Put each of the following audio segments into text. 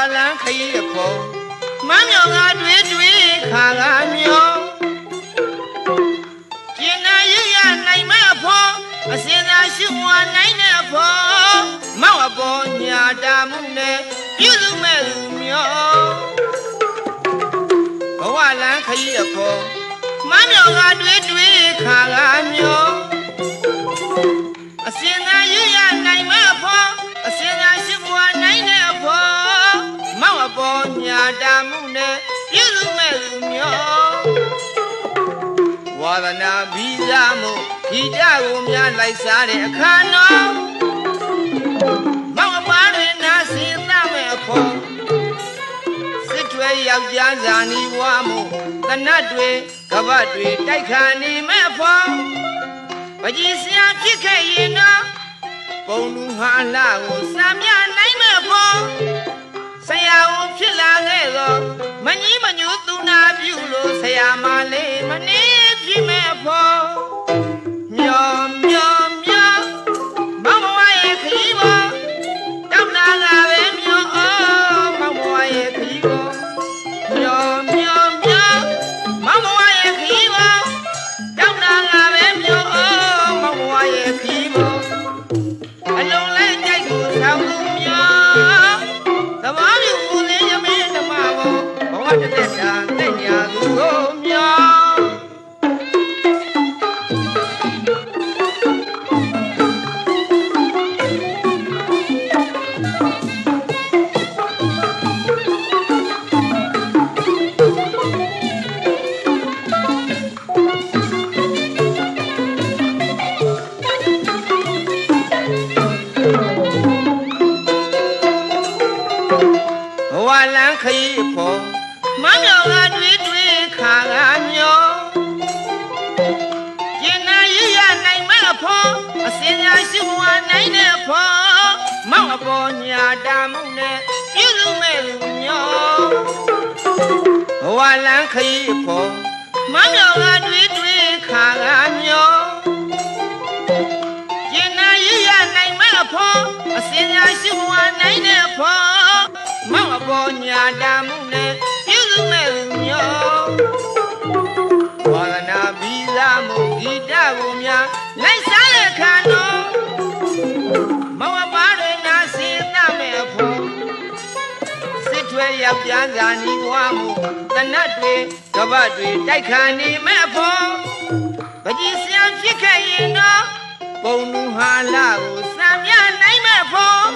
ပါလန်းခရီးအခေါ်မမ်းမြောင်ကတွေးတွေးခါကမျောကျင်နာရရနိုင်မအဖေါ်အစင်သာရှိဝါနိုင်တဲ့အဖေါ်မောက်အပေါ်ညာတာမှုနဲ့ပြုစုမဲ့သူမျောဘဝလန်းခရီးအခေါ်မမ်းမြောင်ကတွေးတွေးခါကမျော ပြုစုမဲ့လူမျိုးဝါဒနာဘီဇာမှုဂီတကိုများလိုက်စားတဲ့အခါတော်မောင်အပါတွင်နာစင်သမဲ့အဖို့စစ်ထွဲယောက်ျားဇာနီဝါမှုတနတ်တွေကပတ်တွေတိုက်ခါနေမဲ့ဖို့ပကြီးစရာဖြစ်ခဲ့ရင်တော့ပုံလူဟာလာကိုစံမြနိုင်မဲ့ဖို့ ဆရာဝန်ဖြစ်လာခဲ့တော့မကြီးမညူသူ ဝတစ်သက်တာသိညာသူတို့များဘဝလန်းခရီးဖို့ မမြောင်ကတွေးတွေးခါကမျောရင်နာရရနိုင်မဲ့ဖို့အစင်ညာရှိဘဝနိုင်တဲ့ဖို့မောက်အပေါ်ညာတာမှုနဲ့ပြုစုမဲ့လူမျိုးဘဝလန်းခရီးဖို့မမြောင်ကတွေးတွေးခါကမျောရင်နာရရနိုင်မဲ့ဖို့အစင်ညာရှိဘဝနိုင်တဲ့ဖို့မောက်အပေါ်ညာတာမှု ဘီဇာမှုဂီတကိုများလိုက်စားတဲ့ခါတော့မောက်အပါတွေနာစင်သမဲ့ဖို့စစ်ထွဲယောက်ျားဇာနီဝါမှုတနတ်တွေကပတ်တွေတိုက်ခါနေမဲ့ဖို့ပကြီးစရာဖြစ်ခဲ့ရင်တော့ပုံလူဟာလာကိုစံမြနိုင်မဲ့ဖို့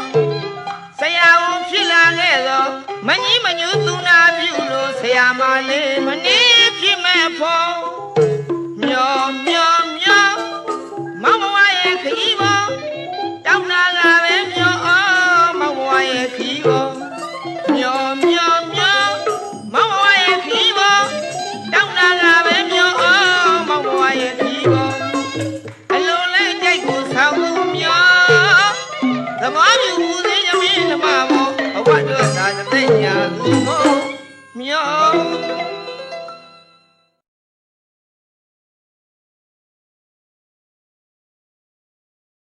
ဆရာဝန်ဖြစ်လာခဲ့တော့မကြီးမညူသူနာပြုလို့ဆရာမလေးမနေဖြစ်မဲ့ဖို့ သမားမြူ